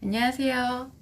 안녕하세요.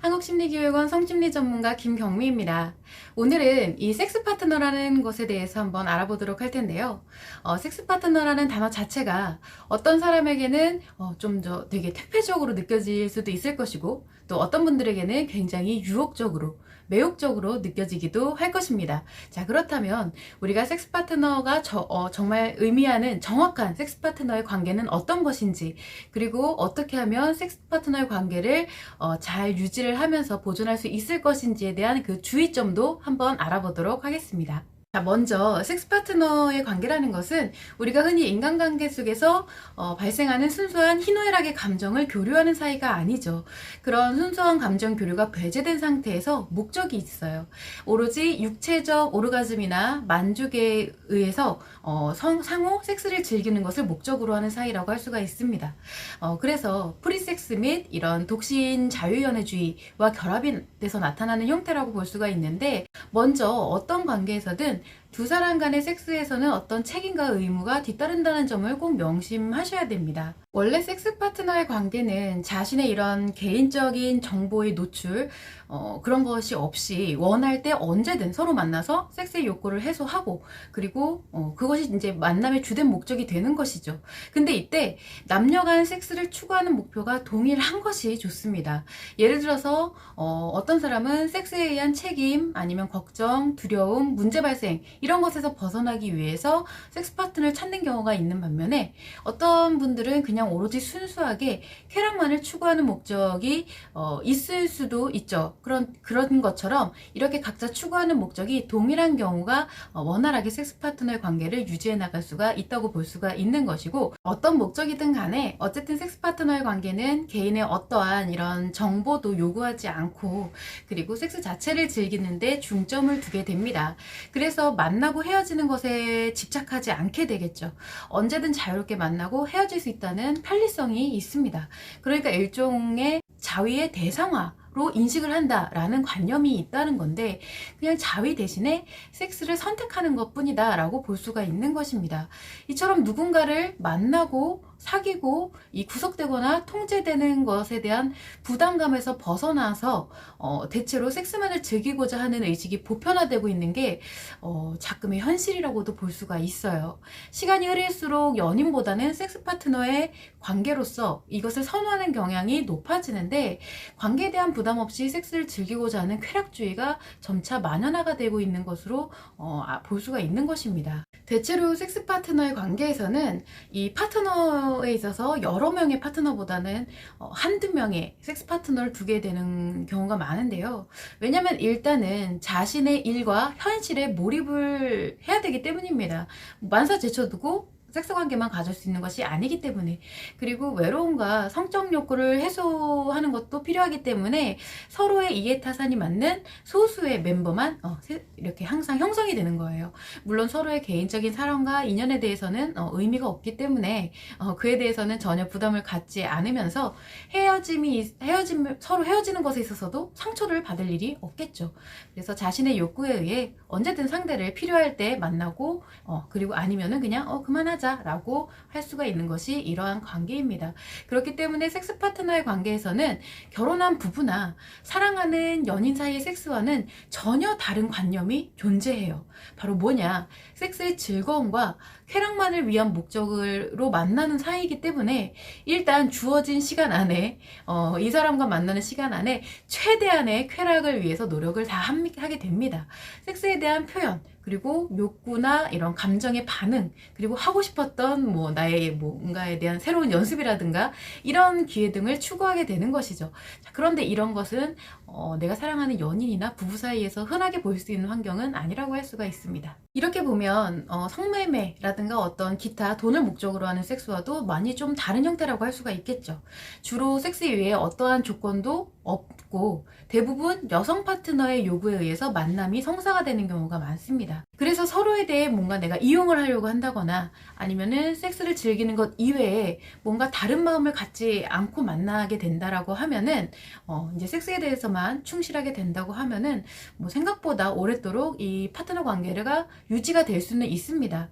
한국심리교육원 성심리 전문가 김경미입니다. 오늘은 이 섹스 파트너라는 것에 대해서 한번 알아보도록 할 텐데요. 어, 섹스 파트너라는 단어 자체가 어떤 사람에게는 어, 좀더 되게 퇴폐적으로 느껴질 수도 있을 것이고 또 어떤 분들에게는 굉장히 유혹적으로 매혹적으로 느껴지기도 할 것입니다. 자, 그렇다면 우리가 섹스 파트너가 저, 어, 정말 의미하는 정확한 섹스 파트너의 관계는 어떤 것인지, 그리고 어떻게 하면 섹스 파트너의 관계를 어, 잘 유지를 하면서 보존할 수 있을 것인지에 대한 그 주의점도 한번 알아보도록 하겠습니다. 자, 먼저 섹스 파트너의 관계라는 것은 우리가 흔히 인간관계 속에서 어, 발생하는 순수한 희노애락의 감정을 교류하는 사이가 아니죠. 그런 순수한 감정 교류가 배제된 상태에서 목적이 있어요. 오로지 육체적 오르가즘이나 만족에 의해서 어, 성, 상호 섹스를 즐기는 것을 목적으로 하는 사이라고 할 수가 있습니다. 어, 그래서 프리섹스 및 이런 독신 자유연애주의와 결합이 돼서 나타나는 형태라고 볼 수가 있는데 먼저 어떤 관계에서든 and 두 사람 간의 섹스에서는 어떤 책임과 의무가 뒤따른다는 점을 꼭 명심하셔야 됩니다. 원래 섹스 파트너의 관계는 자신의 이런 개인적인 정보의 노출, 어, 그런 것이 없이 원할 때 언제든 서로 만나서 섹스의 욕구를 해소하고, 그리고, 어, 그것이 이제 만남의 주된 목적이 되는 것이죠. 근데 이때 남녀 간 섹스를 추구하는 목표가 동일한 것이 좋습니다. 예를 들어서, 어, 어떤 사람은 섹스에 의한 책임, 아니면 걱정, 두려움, 문제 발생, 이런 것에서 벗어나기 위해서 섹스 파트너를 찾는 경우가 있는 반면에 어떤 분들은 그냥 오로지 순수하게 쾌락만을 추구하는 목적이 어, 있을 수도 있죠. 그런 그런 것처럼 이렇게 각자 추구하는 목적이 동일한 경우가 어, 원활하게 섹스 파트너의 관계를 유지해 나갈 수가 있다고 볼 수가 있는 것이고 어떤 목적이든 간에 어쨌든 섹스 파트너의 관계는 개인의 어떠한 이런 정보도 요구하지 않고 그리고 섹스 자체를 즐기는데 중점을 두게 됩니다. 그래서 만나고 헤어지는 것에 집착하지 않게 되겠죠. 언제든 자유롭게 만나고 헤어질 수 있다는 편리성이 있습니다. 그러니까 일종의 자위의 대상화 로 인식을 한다라는 관념이 있다는 건데 그냥 자위 대신에 섹스를 선택하는 것 뿐이다 라고 볼 수가 있는 것입니다. 이처럼 누군가를 만나고 사귀고 이 구속되거나 통제되는 것에 대한 부담감에서 벗어나서 어, 대체로 섹스만을 즐기고자 하는 의식이 보편화되고 있는 게 어, 자금의 현실이라고도 볼 수가 있어요. 시간이 흐를수록 연인보다는 섹스 파트너의 관계로서 이것을 선호하는 경향이 높아지는데 관계에 대한 부담 없이 섹스를 즐기고자 하는 쾌락주의가 점차 만연화가 되고 있는 것으로 어, 아, 볼 수가 있는 것입니다. 대체로 섹스 파트너의 관계에서는 이 파트너에 있어서 여러 명의 파트너보다는 어, 한두 명의 섹스 파트너를 두게 되는 경우가 많은데요. 왜냐면 일단은 자신의 일과 현실에 몰입을 해야 되기 때문입니다. 만사 제쳐두고 섹스 관계만 가질 수 있는 것이 아니기 때문에 그리고 외로움과 성적 욕구를 해소하는 것도 필요하기 때문에 서로의 이해 타산이 맞는 소수의 멤버만 어, 이렇게 항상 형성이 되는 거예요. 물론 서로의 개인적인 사랑과 인연에 대해서는 어, 의미가 없기 때문에 어, 그에 대해서는 전혀 부담을 갖지 않으면서 헤어짐이 헤어짐 서로 헤어지는 것에 있어서도 상처를 받을 일이 없겠죠. 그래서 자신의 욕구에 의해 언제든 상대를 필요할 때 만나고 어, 그리고 아니면은 그냥 어 그만하자 하자라고 할 수가 있는 것이 이러한 관계입니다. 그렇기 때문에 섹스 파트너의 관계에서는 결혼한 부부나 사랑하는 연인 사이의 섹스와는 전혀 다른 관념이 존재해요. 바로 뭐냐? 섹스의 즐거움과 쾌락만을 위한 목적으로 만나는 사이이기 때문에 일단 주어진 시간 안에 어, 이 사람과 만나는 시간 안에 최대한의 쾌락을 위해서 노력을 다 하게 됩니다. 섹스에 대한 표현 그리고 욕구나 이런 감정의 반응 그리고 하고 싶었던 뭐 나의 뭔가에 대한 새로운 연습이라든가 이런 기회 등을 추구하게 되는 것이죠. 자, 그런데 이런 것은 어, 내가 사랑하는 연인이나 부부 사이에서 흔하게 보일 수 있는 환경은 아니라고 할 수가 있습니다. 이렇게 보면 어, 성매매라든가 어떤 기타 돈을 목적으로 하는 섹스와도 많이 좀 다른 형태라고 할 수가 있겠죠. 주로 섹스 위에 어떠한 조건도 없고 대부분 여성 파트너의 요구에 의해서 만남이 성사가 되는 경우가 많습니다. 그래서 서로에 대해 뭔가 내가 이용을 하려고 한다거나 아니면은 섹스를 즐기는 것 이외에 뭔가 다른 마음을 갖지 않고 만나게 된다라고 하면은 어 이제 섹스에 대해서만 충실하게 된다고 하면은 뭐 생각보다 오랫도록 이 파트너 관계가 유지가 될 수는 있습니다.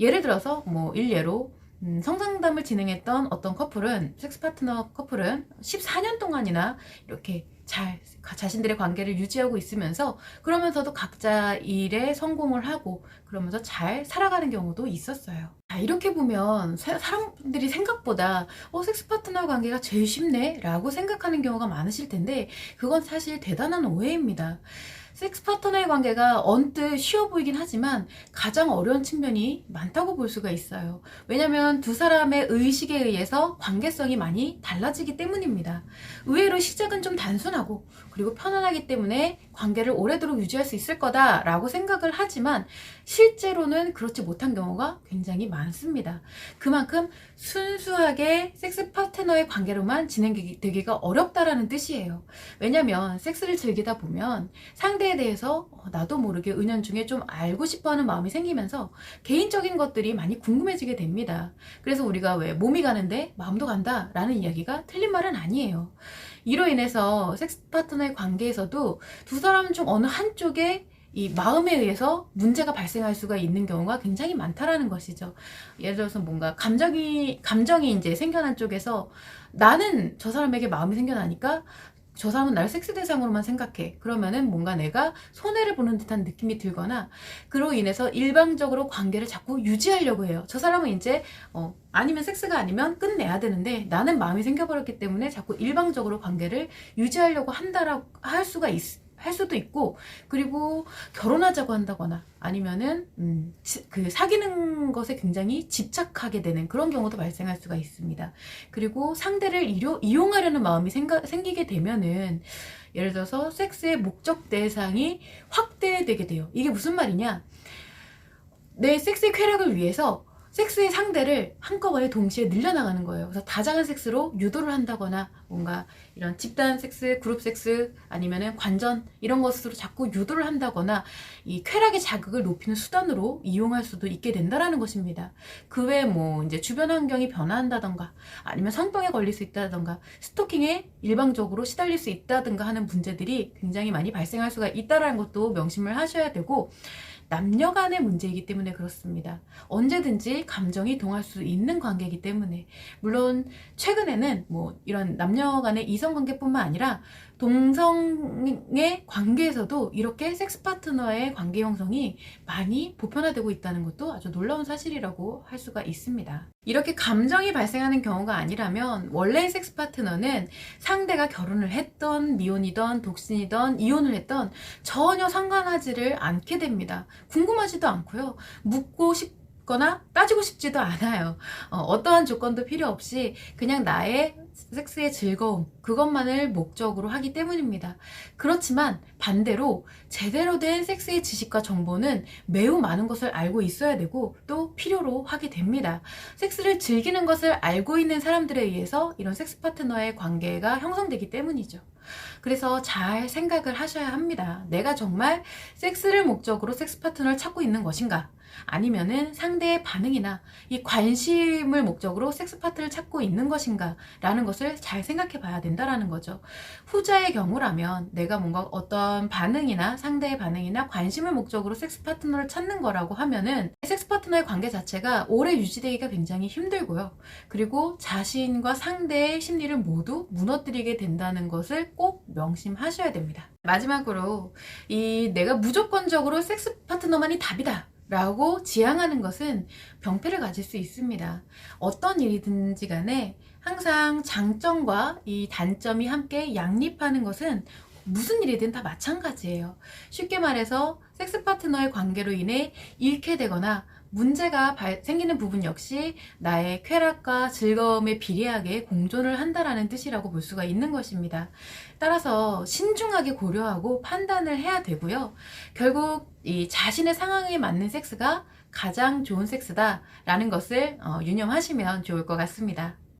예를 들어서 뭐 일례로 음, 성상담을 진행했던 어떤 커플은 섹스 파트너 커플은 14년 동안이나 이렇게 잘 자신들의 관계를 유지하고 있으면서 그러면서도 각자 일에 성공을 하고 그러면서 잘 살아가는 경우도 있었어요. 자, 이렇게 보면 사, 사람들이 생각보다 어, 섹스 파트너 관계가 제일 쉽네 라고 생각하는 경우가 많으실 텐데 그건 사실 대단한 오해입니다. 섹스 파트너의 관계가 언뜻 쉬워 보이긴 하지만 가장 어려운 측면이 많다고 볼 수가 있어요. 왜냐면 두 사람의 의식에 의해서 관계성이 많이 달라지기 때문입니다. 의외로 시작은 좀 단순하고 그리고 편안하기 때문에 관계를 오래도록 유지할 수 있을 거다라고 생각을 하지만 실제로는 그렇지 못한 경우가 굉장히 많습니다. 그만큼 순수하게 섹스 파트너의 관계로만 진행되기가 어렵다라는 뜻이에요. 왜냐면 섹스를 즐기다 보면 상대에 대해서 어, 나도 모르게 은연중에 좀 알고 싶어 하는 마음이 생기면서 개인적인 것들이 많이 궁금해지게 됩니다. 그래서 우리가 왜 몸이 가는데 마음도 간다 라는 이야기가 틀린 말은 아니에요. 이로 인해서 섹스 파트너의 관계에서도 두 사람 중 어느 한쪽에 이 마음에 의해서 문제가 발생할 수가 있는 경우가 굉장히 많다라는 것이죠. 예를 들어서 뭔가 감정이 감정이 이제 생겨난 쪽에서 나는 저 사람에게 마음이 생겨나니까 저 사람은 나를 섹스 대상으로만 생각해. 그러면은 뭔가 내가 손해를 보는 듯한 느낌이 들거나 그로 인해서 일방적으로 관계를 자꾸 유지하려고 해요. 저 사람은 이제 어 아니면 섹스가 아니면 끝내야 되는데 나는 마음이 생겨버렸기 때문에 자꾸 일방적으로 관계를 유지하려고 한다라고 할 수가 있, 할 수도 있고 그리고 결혼하자고 한다거나 아니면은 음, 그 사귀는 것에 굉장히 집착하게 되는 그런 경우도 발생할 수가 있습니다. 그리고 상대를 이료, 이용하려는 마음이 생가, 생기게 되면은 예를 들어서 섹스의 목적 대상이 확대되게 돼요. 이게 무슨 말이냐? 내 섹스의 쾌락을 위해서 섹스의 상대를 한꺼번에 동시에 늘려나가는 거예요. 그래서 다장한 섹스로 유도를 한다거나 뭔가 이런 집단 섹스, 그룹 섹스 아니면은 관전 이런 것으로 자꾸 유도를 한다거나 이 쾌락의 자극을 높이는 수단으로 이용할 수도 있게 된다라는 것입니다. 그 외에 뭐 이제 주변 환경이 변화한다던가 아니면 성병에 걸릴 수 있다던가 스토킹에 일방적으로 시달릴 수 있다든가 하는 문제들이 굉장히 많이 발생할 수가 있다라는 것도 명심을 하셔야 되고 남녀 간의 문제이기 때문에 그렇습니다. 언제든지 감정이 동할 수 있는 관계이기 때문에 물론 최근에는 뭐 이런 남녀 간의 이성 관계뿐만 아니라 동성의 관계에서도 이렇게 섹스 파트너의 관계 형성이 많이 보편화되고 있다는 것도 아주 놀라운 사실이라고 할 수가 있습니다. 이렇게 감정이 발생하는 경우가 아니라면 원래의 섹스 파트너는 상대가 결혼을 했던 미혼이던 독신이던 이혼을 했던 전혀 상관하지를 않게 됩니다. 궁금하지도 않고요. 묻고 싶 거나 따지고 싶지도 않아요. 어, 떠한 조건도 필요 없이 그냥 나의 섹스의 즐거움, 그것만을 목적으로 하기 때문입니다. 그렇지만 반대로 제대로 된 섹스의 지식과 정보는 매우 많은 것을 알고 있어야 되고 또 필요로 하게 됩니다. 섹스를 즐기는 것을 알고 있는 사람들에 의해서 이런 섹스 파트너의 관계가 형성되기 때문이죠. 그래서 잘 생각을 하셔야 합니다. 내가 정말 섹스를 목적으로 섹스 파트너를 찾고 있는 것인가? 아니면은 상대의 반응이나 이 관심을 목적으로 섹스 파트를 찾고 있는 것인가? 라는 것을 잘 생각해 봐야 된다라는 거죠. 후자의 경우라면 내가 뭔가 어떤 반응이나 상대의 반응이나 관심을 목적으로 섹스 파트너를 찾는 거라고 하면은 섹스 파트너의 관계 자체가 오래 유지되기가 굉장히 힘들고요. 그리고 자신과 상대의 심리를 모두 무너뜨리게 된다는 것을 꼭 명심하셔야 됩니다. 마지막으로 이 내가 무조건적으로 섹스 파트너만이 답이다. 라고 지향하는 것은 병폐를 가질 수 있습니다. 어떤 일이든지 간에 항상 장점과 이 단점이 함께 양립하는 것은 무슨 일이든 다 마찬가지예요. 쉽게 말해서 섹스 파트너의 관계로 인해 잃게 되거나 문제가 발, 생기는 부분 역시 나의 쾌락과 즐거움에 비례하게 공존을 한다라는 뜻이라고 볼 수가 있는 것입니다. 따라서 신중하게 고려하고 판단을 해야 되고요. 결국 이 자신의 상황에 맞는 섹스가 가장 좋은 섹스다라는 것을 어, 유념하시면 좋을 것 같습니다.